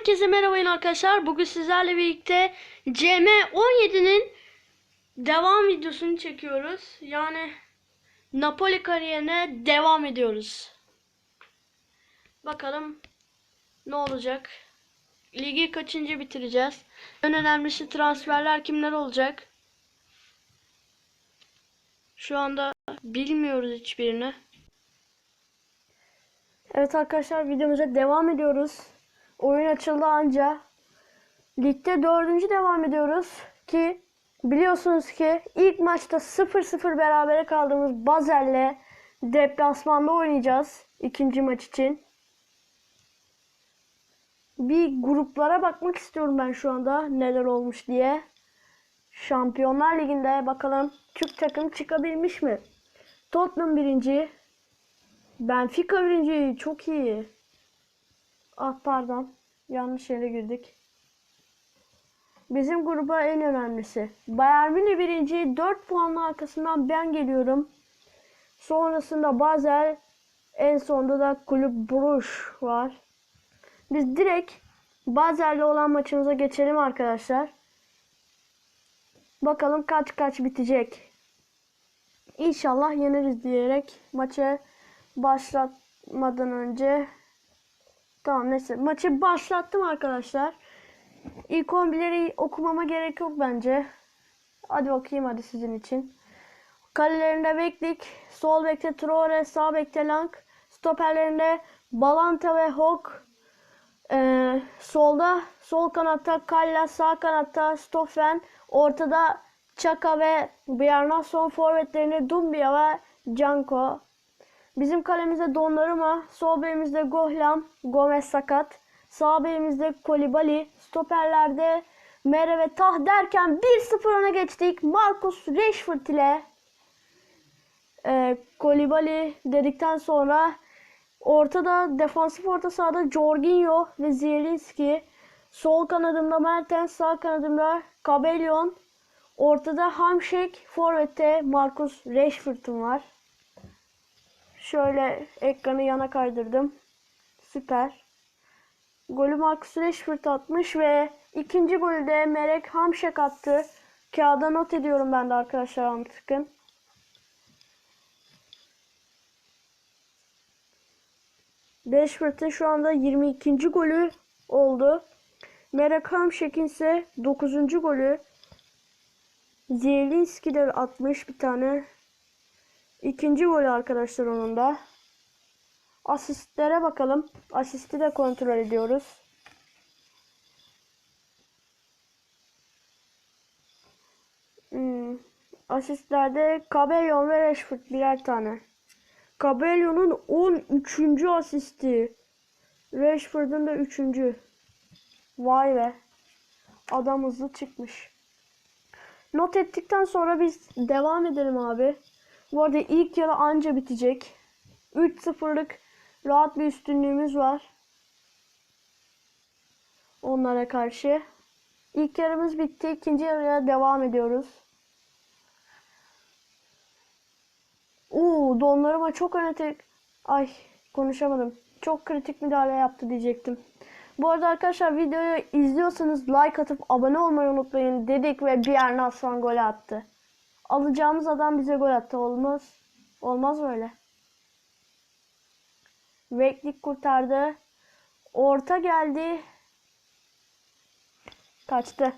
Herkese merhaba yine arkadaşlar. Bugün sizlerle birlikte CM17'nin devam videosunu çekiyoruz. Yani Napoli kariyerine devam ediyoruz. Bakalım ne olacak. Ligi kaçıncı bitireceğiz? En önemlisi transferler kimler olacak? Şu anda bilmiyoruz hiçbirini. Evet arkadaşlar videomuza devam ediyoruz. Oyun açıldı anca. Ligde dördüncü devam ediyoruz. Ki biliyorsunuz ki ilk maçta 0-0 berabere kaldığımız Bazel'le deplasmanda oynayacağız. ikinci maç için. Bir gruplara bakmak istiyorum ben şu anda neler olmuş diye. Şampiyonlar Ligi'nde bakalım Türk takım çıkabilmiş mi? Tottenham birinci. Benfica birinci. Çok iyi. Ah pardon. Yanlış yere girdik. Bizim gruba en önemlisi. Bayern Münih birinci. 4 puanın arkasından ben geliyorum. Sonrasında Basel. En sonunda da Kulüp Bruges var. Biz direkt Basel'le olan maçımıza geçelim arkadaşlar. Bakalım kaç kaç bitecek. İnşallah yeneriz diyerek maçı başlatmadan önce tamam neyse maçı başlattım arkadaşlar. İlk 11'leri okumama gerek yok bence. Hadi bakayım hadi sizin için. Kalelerinde Beklik, sol bekte Traore, sağ bekte Lang, stoperlerinde Balanta ve Hok, ee, solda sol kanatta Kalla, sağ kanatta Stoffen, ortada Çaka ve Bjarnason forvetlerinde Dumbia ve Canko. Bizim kalemizde Donnarumma, sol belimizde Gohlam, Gomez sakat. Sağ belimizde Kolibali, stoperlerde Mere ve Tah derken 1-0 öne geçtik. Marcus Rashford ile e, Kolibali dedikten sonra ortada defansif orta sahada Jorginho ve Zielinski. Sol kanadımda Mertens, sağ kanadımda Kabelyon. Ortada Hamşik, forvette Marcus Rashford'um var. Şöyle ekranı yana kaydırdım. Süper. Golü Marcus Rashford atmış ve ikinci golü de Merek Hamşek attı. Kağıda not ediyorum ben de arkadaşlar antıkın. Rashford'ın şu anda 22. golü oldu. Merek Hamşek'in ise 9. golü. Zielinski de atmış bir tane. İkinci golü arkadaşlar onun da. Asistlere bakalım. Asisti de kontrol ediyoruz. Hmm. Asistlerde Cabello ve Rashford birer tane. Cabello'nun 13. asisti. Rashford'un da 3. Vay be. Adam hızlı çıkmış. Not ettikten sonra biz devam edelim abi. Bu arada ilk yarı anca bitecek. 3-0'lık rahat bir üstünlüğümüz var. Onlara karşı. İlk yarımız bitti. İkinci yarıya devam ediyoruz. Uuu donlarıma çok öne. Ay konuşamadım. Çok kritik müdahale yaptı diyecektim. Bu arada arkadaşlar videoyu izliyorsanız like atıp abone olmayı unutmayın dedik ve bir yerine Aslan gol attı. Alacağımız adam bize gol attı. Olmaz. Olmaz öyle. Veklik kurtardı. Orta geldi. Kaçtı.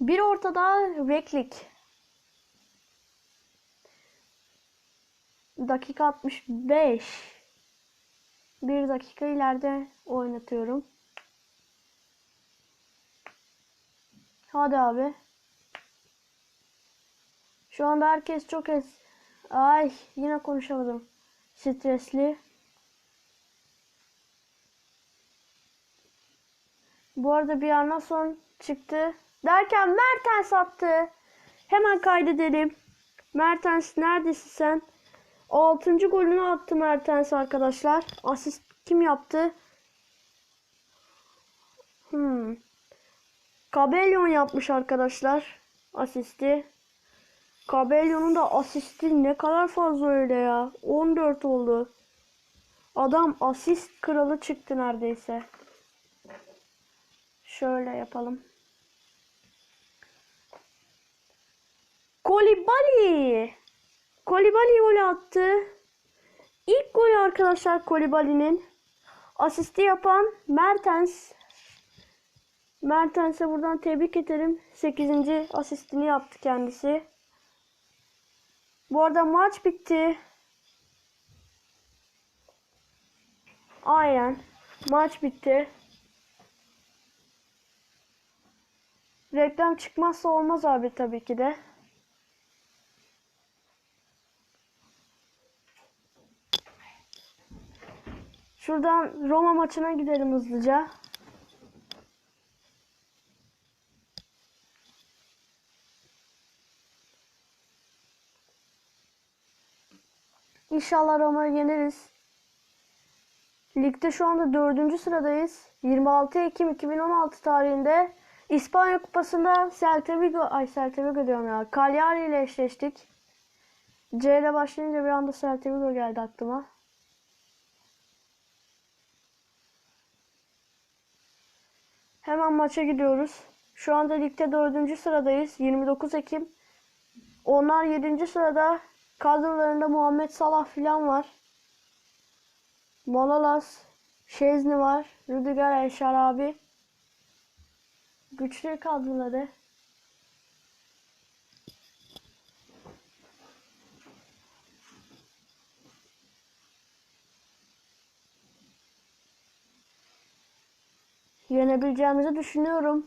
Bir ortada Veklik. Dakika 65. Bir dakika ileride oynatıyorum. Hadi abi. Şu anda herkes çok es... Ay yine konuşamadım. Stresli. Bu arada bir yerden son çıktı. Derken Mertens attı. Hemen kaydedelim. Mertens neredesin sen? Altıncı golünü attı Mertens arkadaşlar. Asist kim yaptı? Hmm. Kabelyon yapmış arkadaşlar. Asisti. Kabelyon'un da asisti ne kadar fazla öyle ya. 14 oldu. Adam asist kralı çıktı neredeyse. Şöyle yapalım. Kolibali. Kolibali gol attı. İlk golü arkadaşlar Kolibali'nin. Asisti yapan Mertens. Mertens'e buradan tebrik ederim. 8. asistini yaptı kendisi. Bu arada maç bitti. Aynen. Maç bitti. Reklam çıkmazsa olmaz abi tabii ki de. Şuradan Roma maçına gidelim hızlıca. İnşallah Roma'yı yeneriz. Ligde şu anda dördüncü sıradayız. 26 Ekim 2016 tarihinde İspanya Kupası'nda Celta Vigo, ay Celta Vigo diyorum ya. Cagliari ile eşleştik. C ile başlayınca bir anda Celta Vigo geldi aklıma. Hemen maça gidiyoruz. Şu anda ligde dördüncü sıradayız. 29 Ekim. Onlar 7. sırada. Kadrolarında Muhammed Salah filan var. Manolas, Şezni var. Rüdiger El Şarabi. Güçlü kadroları. Yenebileceğimizi düşünüyorum.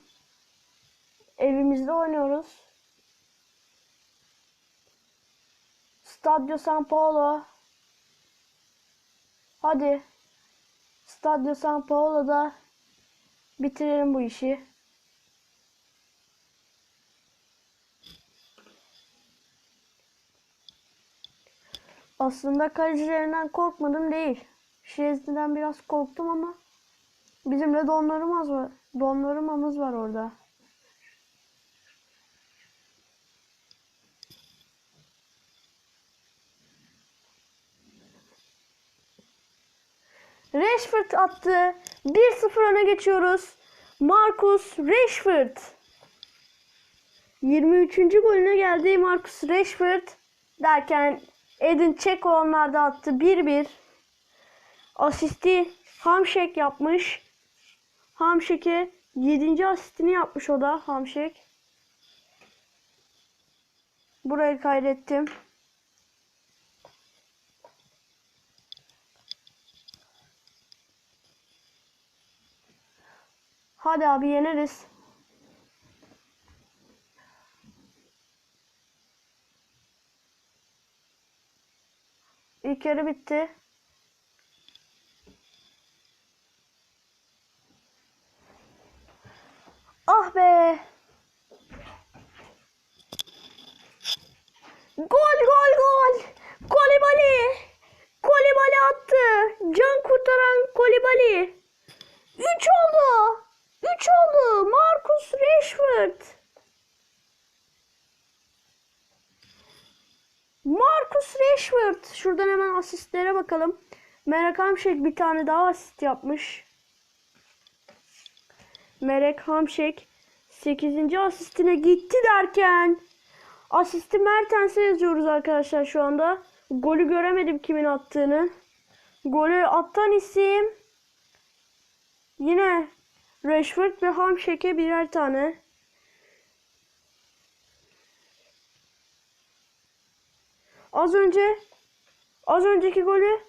Evimizde oynuyoruz. Stadio San Paolo. Hadi. Stadio San Paolo'da bitirelim bu işi. Aslında kalecilerinden korkmadım değil. Şezni'den biraz korktum ama bizim de Donnarumma var. Donnarumma'mız var orada. Rashford attı. 1-0 öne geçiyoruz. Marcus Rashford. 23. golüne geldi Marcus Rashford. Derken Edin Dzeko onlar da attı. 1-1. Asisti Hamşek yapmış. Hamşek'e 7. asistini yapmış o da Hamşek. Burayı kaydettim. Hadi abi yeneriz. İlk yarı bitti. Ah be. Gol gol gol. Kolibali. Kolibali attı. Can kurtaran Kolibali. 3 oldu. 3 oldu. Marcus Rashford. Marcus Rashford. Şuradan hemen asistlere bakalım. Merek Hamşek bir tane daha asist yapmış. Merek Hamşek 8. asistine gitti derken asisti Mertens'e yazıyoruz arkadaşlar şu anda. Golü göremedim kimin attığını. Golü atan isim Yine Rashford ve Hamşek'e birer tane. Az önce az önceki golü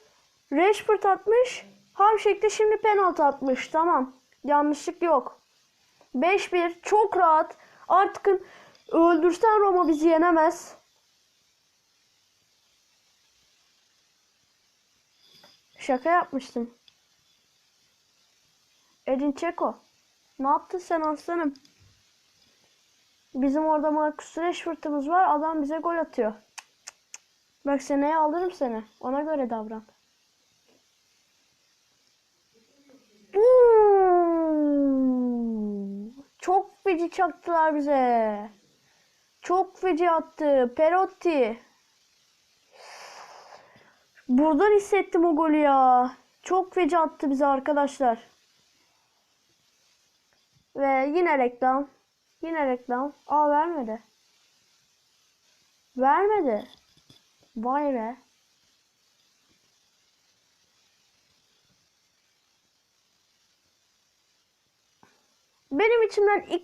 Rashford atmış. Hamşek de şimdi penaltı atmış. Tamam. Yanlışlık yok. 5-1 çok rahat. Artık öldürsen Roma bizi yenemez. Şaka yapmıştım. Edin Çeko. Ne yaptın sen aslanım? Bizim orada Marcus Rashford'umuz var. Adam bize gol atıyor. Bak seneye alırım seni. Ona göre davran. Çok feci çaktılar bize. Çok feci attı. Perotti. Buradan hissettim o golü ya. Çok feci attı bize arkadaşlar. Ve yine reklam. Yine reklam. Aa vermedi. Vermedi. Vay be. Benim içimden ilk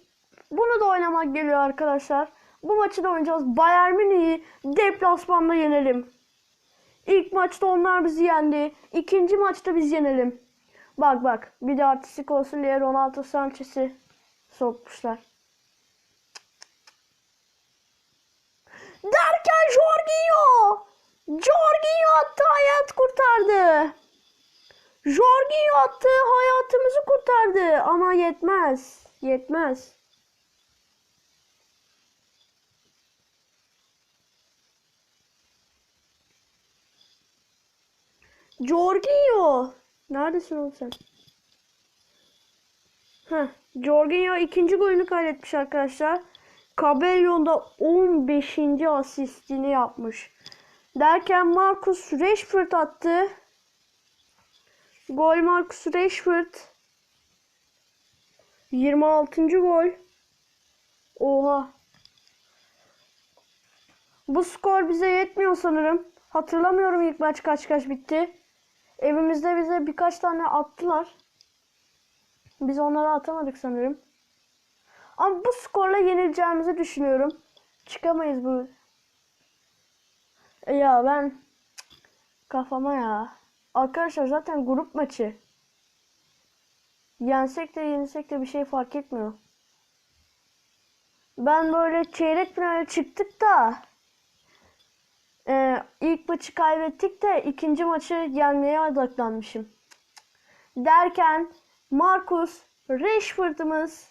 bunu da oynamak geliyor arkadaşlar. Bu maçı da oynayacağız. Bayern Münih'i deplasmanda yenelim. İlk maçta onlar bizi yendi. İkinci maçta biz yenelim. Bak bak bir de artistik olsun diye Ronaldo Sanchez'i sokmuşlar. Derken Jorginho! Jorginho attı hayat kurtardı. Jorginho attı hayatımızı kurtardı ama yetmez. Yetmez. Jorginho. Neredesin oğlum sen? Heh, Jorginho ikinci golünü kaydetmiş arkadaşlar. Cabellon da 15. asistini yapmış. Derken Marcus Rashford attı. Gol Marcus Rashford. 26. gol. Oha. Bu skor bize yetmiyor sanırım. Hatırlamıyorum ilk maç kaç kaç bitti. Evimizde bize birkaç tane attılar. Biz onları atamadık sanırım. Ama bu skorla yenileceğimizi düşünüyorum. Çıkamayız bu. E Ya ben kafama ya. Arkadaşlar zaten grup maçı. Yensek de yenilsek de bir şey fark etmiyor. Ben böyle çeyrek finale çıktık da e, ilk maçı kaybettik de ikinci maçı yenmeye odaklanmışım. Derken Marcus Rashford'ımız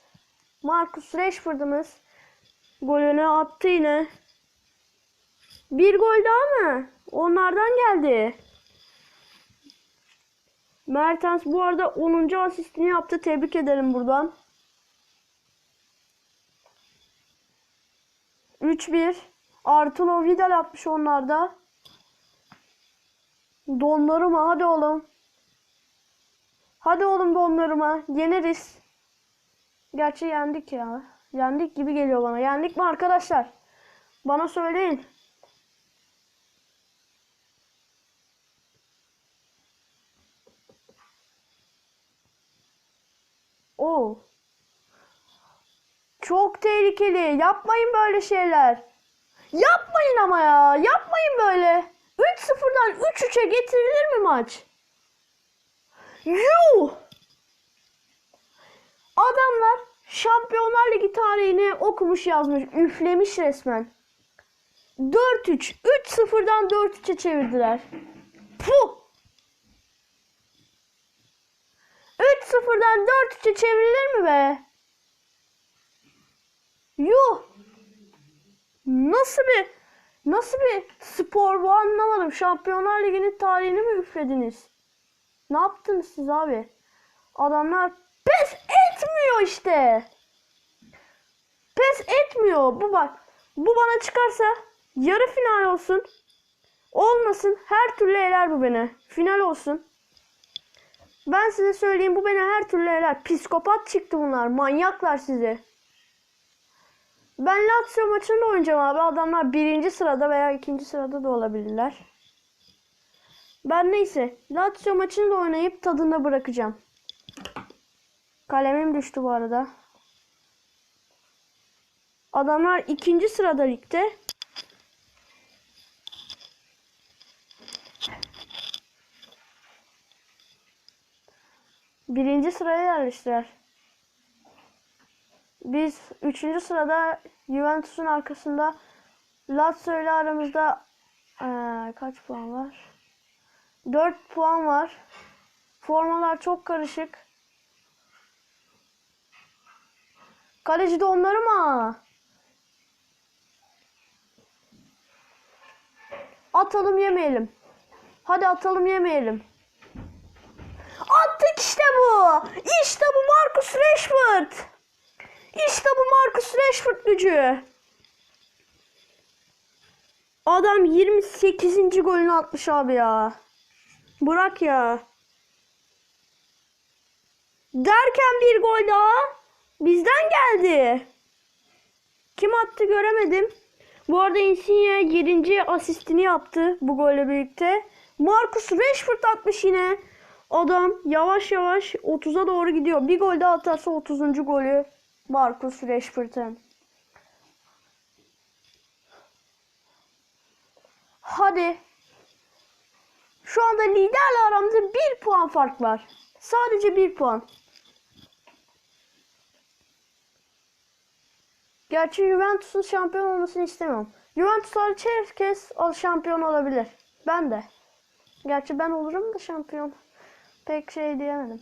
Marcus Rashford'ımız golünü attı yine. Bir gol daha mı? Onlardan geldi. Mertens bu arada 10. asistini yaptı. Tebrik edelim buradan. 3-1. Arturo Vidal atmış onlarda. Donlarıma hadi oğlum. Hadi oğlum donlarıma. Yeneriz. Gerçi yendik ya. Yendik gibi geliyor bana. Yendik mi arkadaşlar? Bana söyleyin. Oo. Çok tehlikeli. Yapmayın böyle şeyler. Yapmayın ama ya. Yapmayın böyle. 3-0'dan 3-3'e getirilir mi maç? Yuh! Adamlar Şampiyonlar Ligi tarihini okumuş yazmış. Üflemiş resmen. 4-3. 3-0'dan 4-3'e çevirdiler. Puh! 3-0'dan 4-3'e çevrilir mi be? Yuh! Nasıl bir nasıl bir spor bu anlamadım. Şampiyonlar Ligi'nin tarihini mi üflediniz? Ne yaptınız siz abi? Adamlar pes etmiyor işte. Pes etmiyor. Bu bak. Bu bana çıkarsa yarı final olsun. Olmasın her türlü eler bu beni. Final olsun. Ben size söyleyeyim bu beni her türlü eler. Psikopat çıktı bunlar. Manyaklar sizi. Ben Lazio maçında oynayacağım abi. Adamlar birinci sırada veya ikinci sırada da olabilirler. Ben neyse Lazio maçını da oynayıp tadında bırakacağım. Kalemim düştü bu arada. Adamlar ikinci sırada ligde. Birinci sıraya yerleştiler. Biz üçüncü sırada Juventus'un arkasında Lazio ile aramızda eee, kaç puan var? 4 puan var. Formalar çok karışık. Kaleci de onları mı? Atalım yemeyelim. Hadi atalım yemeyelim. Attık işte bu. İşte bu Marcus Rashford. İşte bu Marcus Rashford gücü. Adam 28. golünü atmış abi ya. Bırak ya. Derken bir gol daha bizden geldi. Kim attı göremedim. Bu arada Insigne 7. asistini yaptı bu golle birlikte. Marcus Rashford atmış yine. Adam yavaş yavaş 30'a doğru gidiyor. Bir gol daha atarsa 30. golü Marcus Rashford'ın. Hadi. Şu anda liderle aramızda bir puan fark var. Sadece bir puan. Gerçi Juventus'un şampiyon olmasını istemiyorum. Juventus hariç herkes şampiyon olabilir. Ben de. Gerçi ben olurum da şampiyon. Pek şey diyemedim.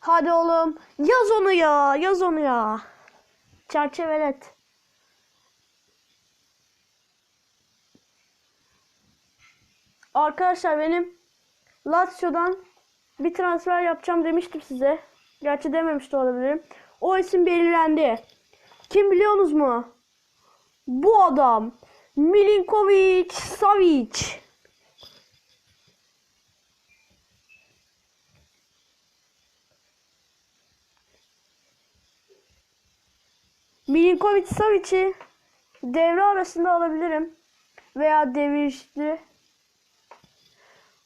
Hadi oğlum. Yaz onu ya. Yaz onu ya. Çerçevelet. Arkadaşlar benim Lazio'dan bir transfer yapacağım demiştim size. Gerçi dememiş de olabilirim. O isim belirlendi. Kim biliyorsunuz mu? Bu adam. Milinkovic Savic. Milinkovic Savic'i devre arasında alabilirim. Veya devirişli.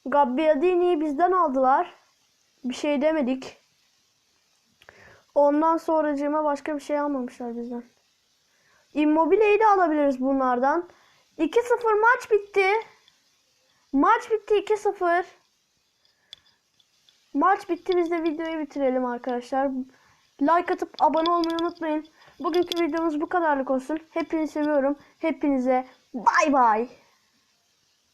Gabbiadini'yi bizden aldılar. Bir şey demedik. Ondan sonracığıma başka bir şey almamışlar bizden. Immobile'yi de alabiliriz bunlardan. 2-0 maç bitti. Maç bitti 2-0. Maç bitti biz de videoyu bitirelim arkadaşlar. Like atıp abone olmayı unutmayın. Bugünkü videomuz bu kadarlık olsun. Hepinizi seviyorum. Hepinize bay bay.